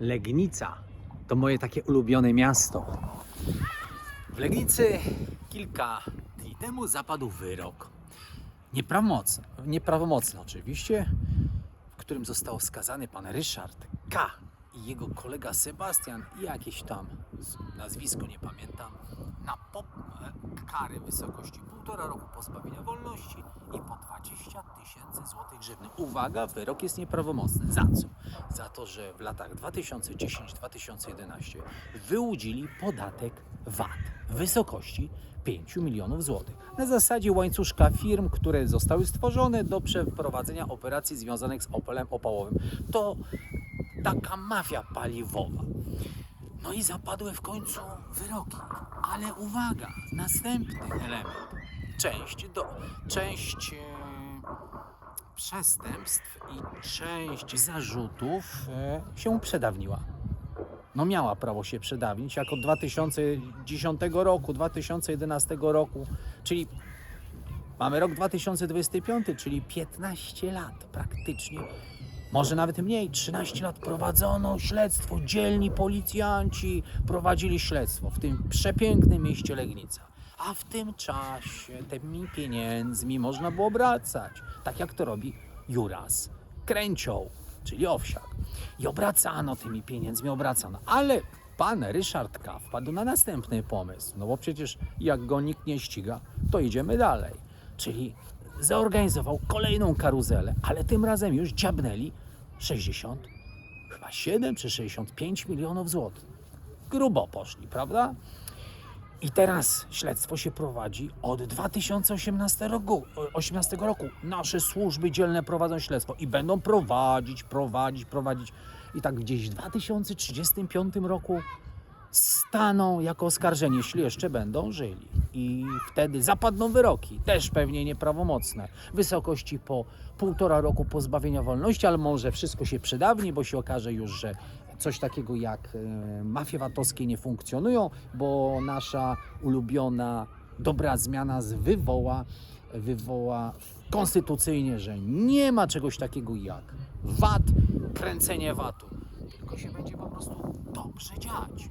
Legnica to moje takie ulubione miasto. W Legnicy kilka dni temu zapadł wyrok. Nieprawomocny, nieprawomocny oczywiście, w którym został skazany pan Ryszard K. i jego kolega Sebastian i jakieś tam nazwisko nie pamiętam na pop, e, kary w wysokości półtora roku pozbawienia wolności i po 20 tysięcy złotych grzywny. Uwaga, wyrok jest nieprawomocny. Za co? Za to, że w latach 2010-2011 wyłudzili podatek VAT w wysokości 5 milionów złotych. Na zasadzie łańcuszka firm, które zostały stworzone do przeprowadzenia operacji związanych z Opelem opałowym. To taka mafia paliwowa. No i zapadły w końcu wyroki. Ale uwaga, następny element. Część, do, część e, przestępstw i część zarzutów e, się przedawniła. No miała prawo się przedawnić, jak od 2010 roku, 2011 roku, czyli mamy rok 2025, czyli 15 lat praktycznie może nawet mniej, 13 lat prowadzono śledztwo, dzielni policjanci prowadzili śledztwo w tym przepięknym mieście Legnica. A w tym czasie tymi pieniędzmi można było obracać, tak jak to robi Juras Kręcioł, czyli Owsiak. I obracano tymi pieniędzmi, obracano. Ale pan Ryszard K. wpadł na następny pomysł, no bo przecież jak go nikt nie ściga, to idziemy dalej. Czyli zorganizował kolejną karuzelę, ale tym razem już dziabnęli 60, chyba 7 czy 65 milionów złotych. Grubo poszli, prawda? I teraz śledztwo się prowadzi od 2018 roku. 18 roku. Nasze służby dzielne prowadzą śledztwo i będą prowadzić, prowadzić, prowadzić. I tak gdzieś w 2035 roku staną jako oskarżeni, jeśli jeszcze będą żyli. I wtedy zapadną wyroki, też pewnie nieprawomocne, wysokości po półtora roku pozbawienia wolności, ale może wszystko się przedawni, bo się okaże już, że coś takiego jak e, mafie VAT-owskie nie funkcjonują, bo nasza ulubiona dobra zmiana wywoła, wywoła konstytucyjnie, że nie ma czegoś takiego jak VAT, kręcenie VAT-u, tylko się będzie po prostu dobrze dziać.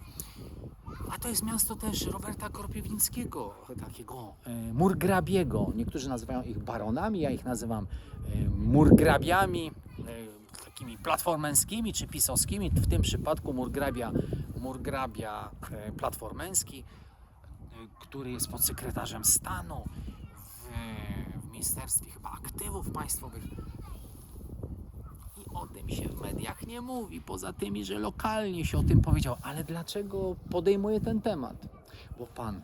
A to jest miasto też Roberta Korpiewińskiego, takiego e, murgrabiego. Niektórzy nazywają ich baronami, ja ich nazywam e, murgrabiami, e, takimi platformęskimi czy pisowskimi. W tym przypadku murgrabia, murgrabia e, platformęski, e, który jest podsekretarzem stanu w, w Ministerstwie chyba Aktywów Państwowych. O tym się w mediach nie mówi, poza tymi, że lokalnie się o tym powiedział. Ale dlaczego podejmuję ten temat? Bo pan,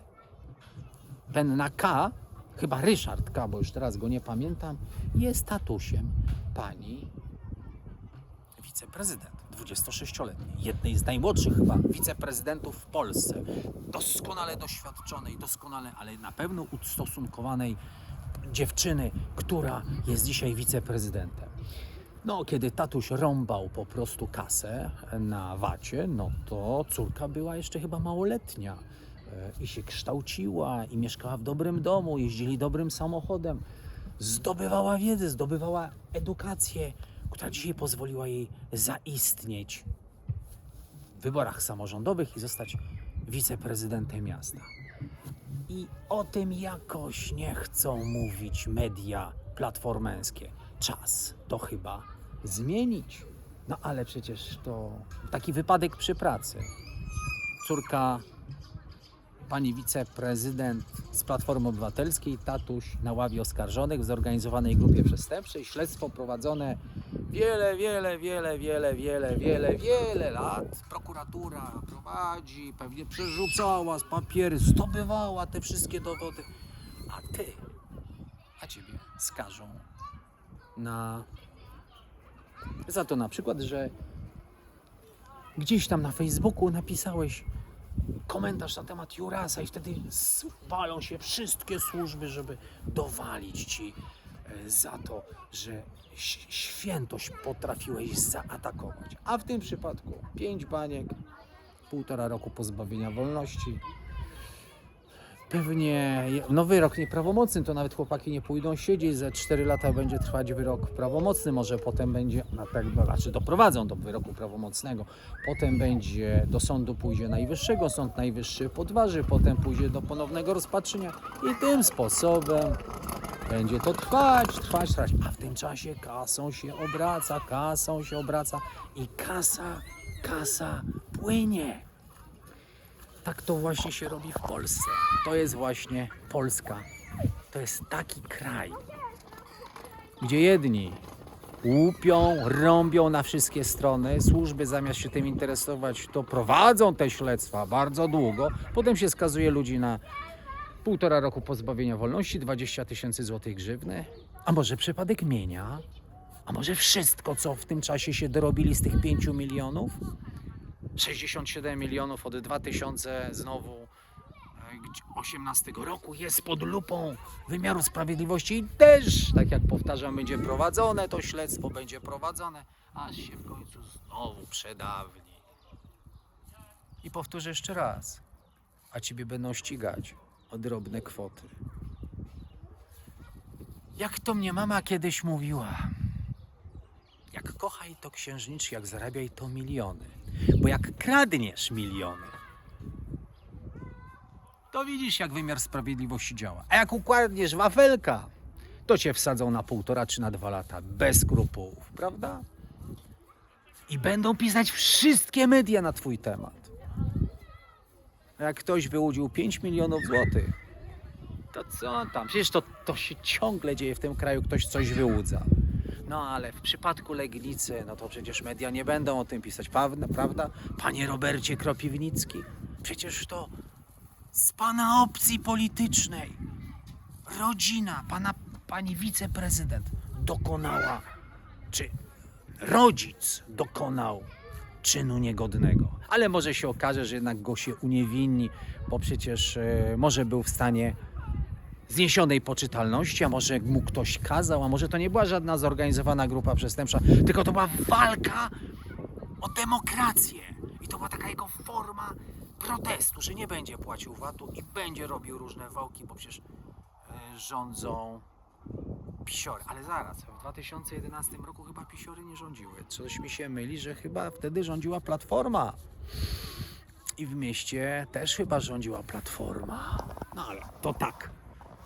ten na K, chyba Ryszard K, bo już teraz go nie pamiętam, jest tatusiem pani wiceprezydent, 26-letniej, jednej z najmłodszych chyba wiceprezydentów w Polsce, doskonale doświadczonej, doskonale, ale na pewno ustosunkowanej dziewczyny, która jest dzisiaj wiceprezydentem. No, kiedy tatuś rąbał po prostu kasę na wacie, no to córka była jeszcze chyba małoletnia e, i się kształciła i mieszkała w dobrym domu, jeździli dobrym samochodem, zdobywała wiedzę, zdobywała edukację, która dzisiaj pozwoliła jej zaistnieć w wyborach samorządowych i zostać wiceprezydentem miasta. I o tym jakoś nie chcą mówić media platformęskie. Czas to chyba zmienić. No ale przecież to taki wypadek przy pracy. Córka pani wiceprezydent z Platformy Obywatelskiej, tatuś na ławie oskarżonych w zorganizowanej grupie przestępczej. Śledztwo prowadzone wiele, wiele, wiele, wiele, wiele, wiele, wiele lat. Prokuratura prowadzi, pewnie przerzucała z papiery, zdobywała te wszystkie dowody. A ty, a ciebie skażą na za to na przykład, że gdzieś tam na Facebooku napisałeś komentarz na temat Jurasa i wtedy zwalą się wszystkie służby, żeby dowalić ci e, za to, że świętość potrafiłeś zaatakować. A w tym przypadku pięć baniek, półtora roku pozbawienia wolności, Pewnie no wyrok nieprawomocny, to nawet chłopaki nie pójdą siedzieć, za 4 lata będzie trwać wyrok prawomocny, może potem będzie, no tak, no, znaczy doprowadzą do wyroku prawomocnego, potem będzie do sądu pójdzie najwyższego, sąd najwyższy podważy, potem pójdzie do ponownego rozpatrzenia i tym sposobem będzie to trwać, trwać, trwać, a w tym czasie kasą się obraca, kasą się obraca i kasa, kasa płynie. Tak to właśnie się robi w Polsce. To jest właśnie Polska. To jest taki kraj, gdzie jedni łupią, rąbią na wszystkie strony. Służby zamiast się tym interesować, to prowadzą te śledztwa bardzo długo. Potem się skazuje ludzi na półtora roku pozbawienia wolności, 20 tysięcy złotych grzywny. A może przypadek mienia? A może wszystko, co w tym czasie się dorobili z tych 5 milionów? 67 milionów od 2000 znowu e, gdzie- 18 roku jest pod lupą wymiaru sprawiedliwości i też, tak jak powtarzam, będzie prowadzone to śledztwo, będzie prowadzone, aż się w końcu znowu przedawni. I powtórzę jeszcze raz, a ciebie będą ścigać o drobne kwoty. Jak to mnie mama kiedyś mówiła, jak kochaj to księżniczki, jak zarabiaj to miliony. Bo jak kradniesz miliony, to widzisz, jak wymiar sprawiedliwości działa. A jak układniesz wafelka, to cię wsadzą na półtora czy na dwa lata, bez skrupułów, prawda? I będą pisać wszystkie media na twój temat. A jak ktoś wyłudził 5 milionów złotych, to co tam? Przecież to, to się ciągle dzieje w tym kraju, ktoś coś wyłudza. No ale w przypadku Legnicy, no to przecież media nie będą o tym pisać, prawda? Panie Robercie Kropiwnicki, przecież to z pana opcji politycznej rodzina, pana, pani wiceprezydent dokonała, czy rodzic dokonał czynu niegodnego. Ale może się okaże, że jednak go się uniewinni, bo przecież e, może był w stanie zniesionej poczytalności, a może mu ktoś kazał, a może to nie była żadna zorganizowana grupa przestępcza, tylko to była walka o demokrację. I to była taka jego forma protestu, że nie będzie płacił VAT-u i będzie robił różne wałki, bo przecież e, rządzą pisiory. Ale zaraz, w 2011 roku chyba pisiory nie rządziły. Coś mi się myli, że chyba wtedy rządziła Platforma. I w mieście też chyba rządziła Platforma. No ale to tak,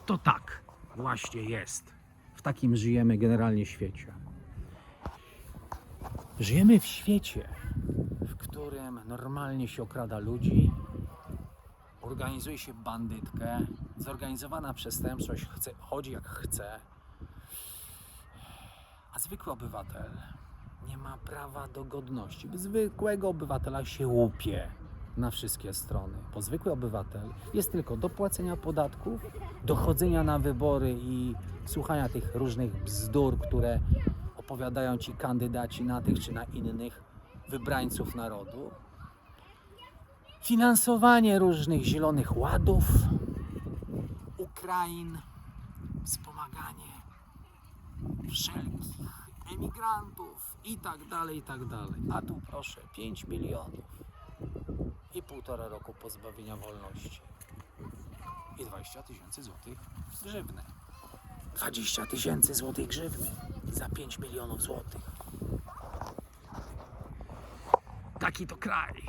to tak właśnie jest. W takim żyjemy generalnie świecie. Żyjemy w świecie, w którym normalnie się okrada ludzi, organizuje się bandytkę, zorganizowana przestępczość chce, chodzi jak chce, a zwykły obywatel nie ma prawa do godności. Zwykłego obywatela się łupie na wszystkie strony. Bo zwykły obywatel jest tylko do płacenia podatków, do chodzenia na wybory i słuchania tych różnych bzdur, które opowiadają ci kandydaci na tych czy na innych wybrańców narodu. Finansowanie różnych zielonych ładów, Ukrain, wspomaganie wszelkich emigrantów i tak dalej, i tak dalej. A tu proszę, 5 milionów i półtora roku pozbawienia wolności i 20 tysięcy złotych grzywny. 20 tysięcy złotych grzywny za 5 milionów złotych. Taki to kraj.